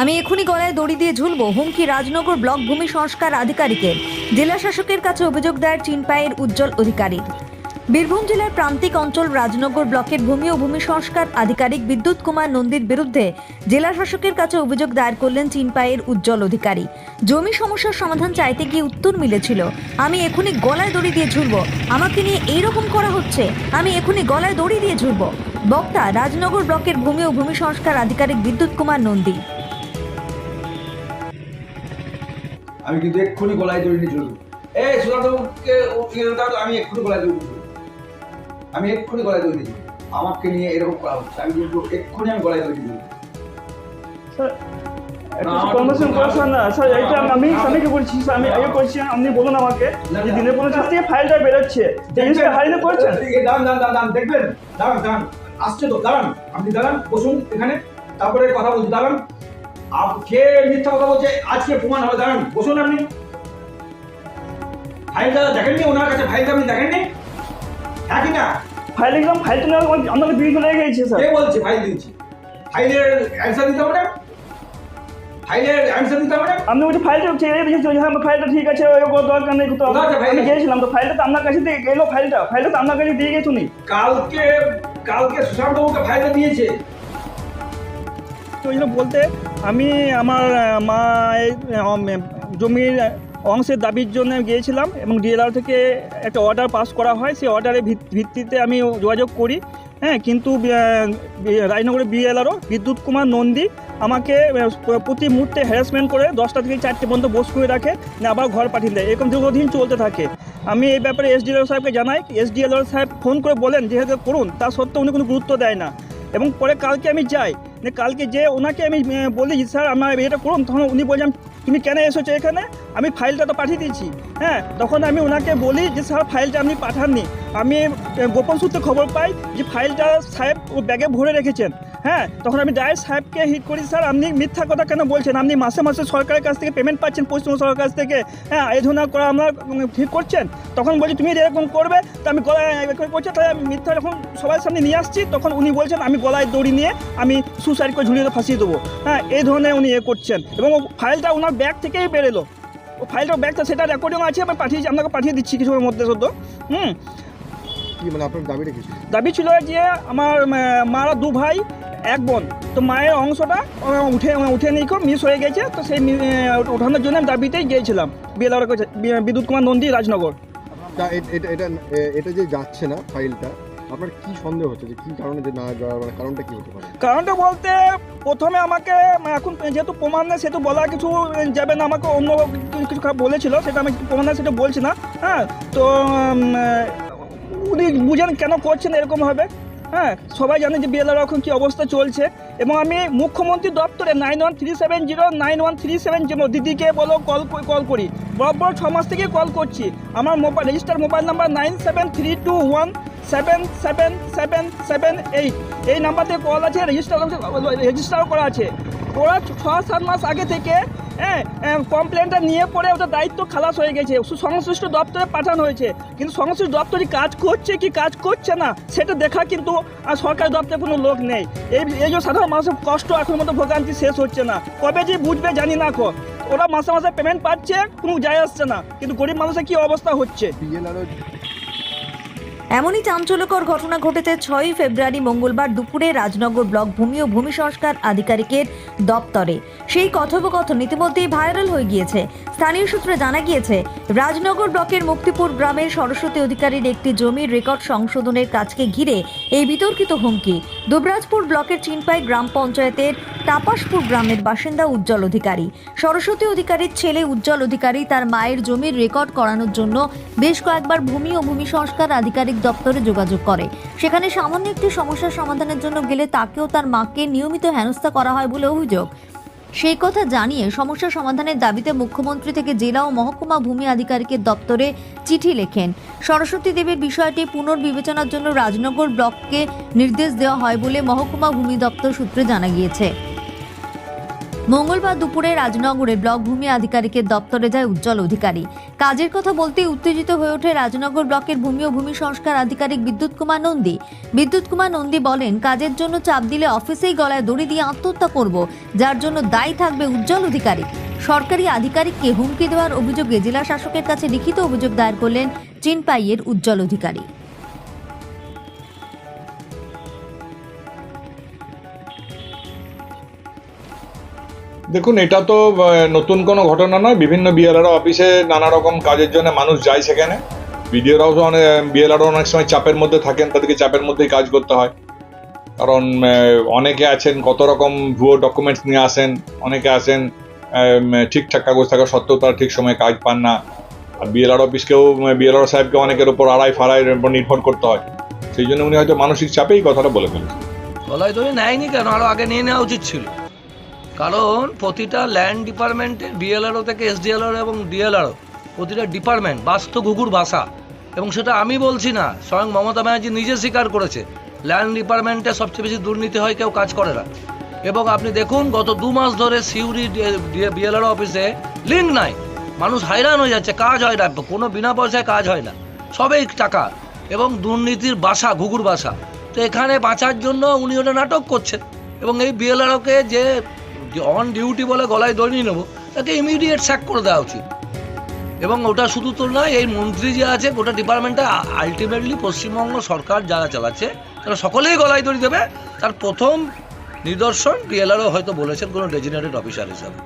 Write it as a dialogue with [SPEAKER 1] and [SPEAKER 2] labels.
[SPEAKER 1] আমি এখনই গলায় দড়ি দিয়ে ঝুলবো। হুমকি রাজনগর ব্লক ভূমি সংস্কার আধিকারিকের। জেলা শাসকের কাছে অভিযোগ দায়ের চিনপায়ের উজ্জ্বল অধিকারী বীরভূম জেলার প্রান্তিক অঞ্চল রাজনগর ব্লকের ভূমি ও ভূমি সংস্কার আধিকারিক বিদ্যুৎ কুমার নন্দীর বিরুদ্ধে জেলা শাসকের কাছে অভিযোগ দায়ের করলেন চিনপায়ের উজ্জ্বল অধিকারী। জমি সমস্যার সমাধান চাইতে গিয়ে উত্তর মিলেছিল, আমি এখনই গলায় দড়ি দিয়ে ঝুলব। আমাকে নিয়ে এইরকম করা হচ্ছে। আমি এখনই গলায় দড়ি দিয়ে ঝুলব। বক্তা রাজনগর ব্লকের ভূমি ও ভূমি সংস্কার আধিকারিক বিদ্যুৎ কুমার নন্দী।
[SPEAKER 2] আমি কিন্তু এক্ষুনি গলায় দড়ি নিয়ে চলবো এই সুধান্তকে আমি এক্ষুনি গলায় দড়ি নিয়ে আমি এক্ষুনি গলায় দড়ি নিয়ে আমাকে নিয়ে এরকম করা হচ্ছে। আমি কিন্তু এক্ষুনি আমি গলায় দড়ি নিয়ে
[SPEAKER 3] কনভার্সেশন না স্যার আমি স্বামীকে বলছি আমি আগে করছি আপনি বলুন আমাকে যে
[SPEAKER 2] না।
[SPEAKER 3] দিনের পনেরো থেকে ফাইলটা বেরোচ্ছে। যে জিনিসটা হারিয়ে করেছেন?
[SPEAKER 2] এই দাঁড়ান দাঁড়ান দাঁড়ান দাঁড়ান, দেখবেন দাঁড়ান দাঁড়ান আসছে তো দাঁড়ান আপনি দাঁড়ান বসুন এখানে তারপরে কথা বলছি দাঁড়ান। কে মিথ্যা কথা বলছে আজকে প্রমাণ হবে দাঁড়ান বসুন আপনি ফাইলটা দেখেননি ওনার কাছে ফাইলটা আপনি দেখেননি হ্যাঁ কি না
[SPEAKER 3] ফাইল ফাইলটা নেওয়ার পর আপনাকে বিয়ে চলে গেছে স্যার
[SPEAKER 2] কে বলছে ফাইল দিচ্ছি ফাইলের অ্যান্সার দিতে হবে না ফাইলের অ্যান্সার দিতে হবে না
[SPEAKER 3] আপনি বলছি ফাইলটা ঠিক আছে হ্যাঁ ফাইলটা ঠিক আছে ওই দরকার নেই তো
[SPEAKER 2] কোথায় আছে ফাইল?
[SPEAKER 3] আমি গিয়েছিলাম তো ফাইলটা তো আপনার কাছে দিয়ে গেলো ফাইলটা ফাইলটা তো আপনার কাছে দিয়ে গেছো নি
[SPEAKER 2] কালকে কালকে সুশান্ত বাবুকে ফাইলটা দিয়েছে
[SPEAKER 3] তো ওই বলতে আমি আমার মা জমির অংশের দাবির জন্য গিয়েছিলাম এবং ডিএলআর থেকে একটা অর্ডার পাস করা হয়। সেই অর্ডারের ভিত্তিতে আমি যোগাযোগ করি। হ্যাঁ কিন্তু রাজনগরের বিএলআরও বিদ্যুৎ কুমার নন্দী আমাকে প্রতি মুহূর্তে হ্যারাসমেন্ট করে দশটা থেকে চারটে পর্যন্ত বস করে রাখে না আবার ঘর পাঠিয়ে দেয়। এরকম দীর্ঘদিন চলতে থাকে। আমি এই ব্যাপারে এসডিএলআর সাহেবকে জানাই। এসডিএলআর সাহেব ফোন করে বলেন যে হ্যাঁ, করুন তা সত্ত্বেও উনি কোনো গুরুত্ব দেয় না। এবং পরে কালকে আমি যাই। কালকে যে ওনাকে আমি বলি স্যার, আমার এটা করুন। তখন উনি বলছেন তুমি কেন এসেছ এখানে? আমি ফাইলটা তো পাঠিয়ে দিয়েছি। হ্যাঁ তখন আমি ওনাকে বলি যে, স্যার ফাইলটা আপনি পাঠাননি। আমি গোপন সূত্রে খবর পাই যে ফাইলটা সাহেব ও ব্যাগে ভরে রেখেছেন। হ্যাঁ তখন আমি ডাইরেক্ট সাহেবকে হিট করি স্যার আপনি মিথ্যা কথা কেন বলছেন? আপনি মাসে মাসে সরকারের কাছ থেকে পেমেন্ট পাচ্ছেন পশ্চিমবঙ্গ সরকারের কাছ থেকে। হ্যাঁ এই ধরনের করা আমরা ঠিক করছেন? তখন বলছি তুমি এরকম করবে? তো আমি গলায় করছি তাই আমি মিথ্যা যখন সবার সামনে নিয়ে আসছি তখন উনি বলছেন আমি গলায় দড়ি নিয়ে আমি সুসাইড করে ঝুলিয়ে ফাঁসিয়ে দেবো। হ্যাঁ এই ধরনের উনি এ করছেন। এবং ও ফাইলটা ওনার ব্যাগ থেকেই বেরোলো ও ফাইলটা ব্যাগটা সেটা রেকর্ডিং আছে আমি পাঠিয়েছি আপনাকে পাঠিয়ে দিচ্ছি কিছুর মধ্যে সদ্য হুম।
[SPEAKER 4] কি মানে আপনার দাবিটা কি
[SPEAKER 3] দাবি ছিল যে আমার মারা দু ভাই এক বোন। তো মায়ের অংশটা উঠে উঠে নিয়ে মিস হয়ে গেছে। তো সেই ওঠানোর জন্য আমি দাবিতেই গিয়েছিলাম। বিএলআর কাছে বি- বিদ্যুৎ কুমার নন্দী রাজনগর।
[SPEAKER 4] এটা এটা এটা যে যাচ্ছে না ফাইলটা আপনার কি সন্দেহ হচ্ছে যে কি কারণে যে না যাওয়ার মানে কারণটা কি হতে পারে?
[SPEAKER 3] কারণটা বলতে প্রথমে আমাকে মানে এখন যেহেতু প্রমাণ নেই সেহেতু বলা কিছু যাবে না আমাকে অন্য কিছু- বলেছিল সেটা আমি প্রমাণ নেই সেটা বলছি না। হ্যাঁ তো উনি বুঝেন কেন করছেন এরকমভাবে হ্যাঁ সবাই জানে যে বিএলআর এখন কী অবস্থা চলছে। এবং আমি মুখ্যমন্ত্রী দপ্তরে nine one three seven zero nine one three seven zero দিদিকে বলো কল কল করি। বরাবর ছ মাস থেকে কল করছি। আমার mobile register mobile number nine seven three two one seven seven seven seven eight এই নাম্বারতে কল আছে রেজিস্টার রেজিস্টারও করা আছে। ওরা ছ, সাত মাস আগে থেকে হ্যাঁ কমপ্লেনটা নিয়ে পরে ওটা দায়িত্ব খালাস হয়ে গেছে। সংশ্লিষ্ট দপ্তরে পাঠানো হয়েছে। কিন্তু সংশ্লিষ্ট দপ্তরে কাজ করছে কি কাজ করছে না, সেটা দেখা কিন্তু সরকারি দপ্তরে কোনো লোক নেই। এই এই যে সাধারণ মানুষের কষ্ট, এখন মতো ভোগান্তি শেষ হচ্ছে না। কবে যে বুঝবে জানি না কো। ওরা মাসে মাসে পেমেন্ট পাচ্ছে, কোনো যায় আসছে না। কিন্তু গরিব মানুষের কি অবস্থা হচ্ছে?
[SPEAKER 1] এমনই চাঞ্চল্যকর ঘটনা ঘটেছে ছয়ই ফেব্রুয়ারি মঙ্গলবার দুপুরে রাজনগর ব্লক ভূমি ও ভূমি সংস্কার আধিকারিকের দপ্তরে। সেই কথোপকথন ইতিমধ্যেই ভাইরাল হয়ে গিয়েছে। স্থানীয় সূত্রে জানা গিয়েছে, রাজনগর ব্লকের মুক্তিপুর গ্রামের সরস্বতী অধিকারীর একটি জমির রেকর্ড সংশোধনের কাজকে ঘিরে এই বিতর্কিত হুমকি। দুবরাজপুর ব্লকের চিনপাই গ্রাম পঞ্চায়েতের তাপাসপুর গ্রামের বাসিন্দা উজ্জ্বল অধিকারী। সরস্বতী অধিকারীর ছেলে উজ্জ্বল অধিকারী তার মায়ের জমির রেকর্ড করানোর জন্য বেশ কয়েকবার ভূমি ও ভূমি সংস্কার আধিকারিক দপ্তরে যোগাযোগ করে। সেখানে সামান্য একটি সমস্যার সমাধানের জন্য গেলে তাকেও তার মাকে নিয়মিত হেনস্থা করা হয় বলে অভিযোগ। সেই কথা জানিয়ে সমস্যা সমাধানের দাবিতে মুখ্যমন্ত্রী থেকে জেলা ও মহকুমা ভূমি আধিকারিকের দপ্তরে চিঠি লেখেন। সরস্বতী দেবীর বিষয়টি পুনর্বিবেচনার জন্য রাজনগর ব্লককে নির্দেশ দেওয়া হয় বলে মহকুমা ভূমি দপ্তর সূত্রে জানা গিয়েছে। মঙ্গলবার দুপুরে রাজনগরে ব্লক ভূমি আধিকারিকের দপ্তরে যায় উজ্জ্বল অধিকারী। কাজের কথা বলতে উত্তেজিত হয়ে ওঠে রাজনগর ব্লকের ভূমি ও ভূমি সংস্কার আধিকারিক বিদ্যুৎ কুমার নন্দী। বিদ্যুৎ কুমার নন্দী বলেন, কাজের জন্য চাপ দিলে অফিসেই গলায় দড়ি দিয়ে আত্মহত্যা করব, যার জন্য দায়ী থাকবে উজ্জ্বল অধিকারী। সরকারি আধিকারিককে হুমকি দেওয়ার অভিযোগে জেলা শাসকের কাছে লিখিত অভিযোগ দায়ের করলেন চিনপাইয়ের উজ্জ্বল অধিকারী।
[SPEAKER 5] দেখুন, এটা তো নতুন কোনো ঘটনা নয়। বিভিন্ন বিএলআরও অফিসে নানা রকম কাজের জন্য মানুষ যায় সেখানে। বিডিওরাও তো অনেক বিএলআরও অনেক সময় চাপের মধ্যে থাকেন, তাদেরকে চাপের মধ্যেই কাজ করতে হয়। কারণ অনেকে আছেন, কত রকম ভুয়ো ডকুমেন্টস নিয়ে আসেন, অনেকে আসেন ঠিকঠাক কাগজ থাকা সত্ত্বেও তারা ঠিক সময়ে কাজ পান না। আর বিএলআর অফিসকেও বিএলআর সাহেবকে অনেকের উপর আড়াই ফাড়াইয়ের উপর নির্ভর করতে হয়। সেই জন্য উনি হয়তো মানসিক চাপেই কথাটা বলে ফেলেছেন।
[SPEAKER 6] গলায় ধরে নেয়নি কেন? আরও আগে নিয়ে নেওয়া উচিত ছিল। কারণ প্রতিটা ল্যান্ড ডিপার্টমেন্টের বিএলআরও থেকে এসডিএলআর এবং ডিএলআরও প্রতিটা ডিপার্টমেন্ট বাস্ত ঘুঘুর ভাষা এবং সেটা আমি বলছি না, স্বয়ং মমতা ব্যানার্জি নিজে স্বীকার করেছে ল্যান্ড ডিপার্টমেন্টে সবচেয়ে বেশি দুর্নীতি হয় কেউ কাজ করে না। এবং আপনি দেখুন, গত দু মাস ধরে সিউড়ি বিএলআর অফিসে লিঙ্ক নাই। মানুষ হাইরান হয়ে যাচ্ছে, কাজ হয় না, কোনো বিনা পয়সায় কাজ হয় না। সবেই টাকা। এবং দুর্নীতির বাসা, ঘুঘুর বাসা। তো এখানে বাঁচার জন্য উনি ওটা নাটক করছেন। এবং এই বিএলআরওকে যে অন ডিউটি বলে গলায় দড়ি নেব, তাকে ইমিডিয়েট স্যাক করে দেওয়া উচিত। এবং ওটা শুধু তো নয়, এই মন্ত্রী যে আছে, গোটা ডিপার্টমেন্টে আলটিমেটলি পশ্চিমবঙ্গ সরকার যারা চালাচ্ছে, তারা সকলেই গলায় দড়ি দেবে। তার প্রথম নিদর্শন বিএলআরও হয়তো বলেছেন কোনো ডেজিনেটেড অফিসার হিসাবে।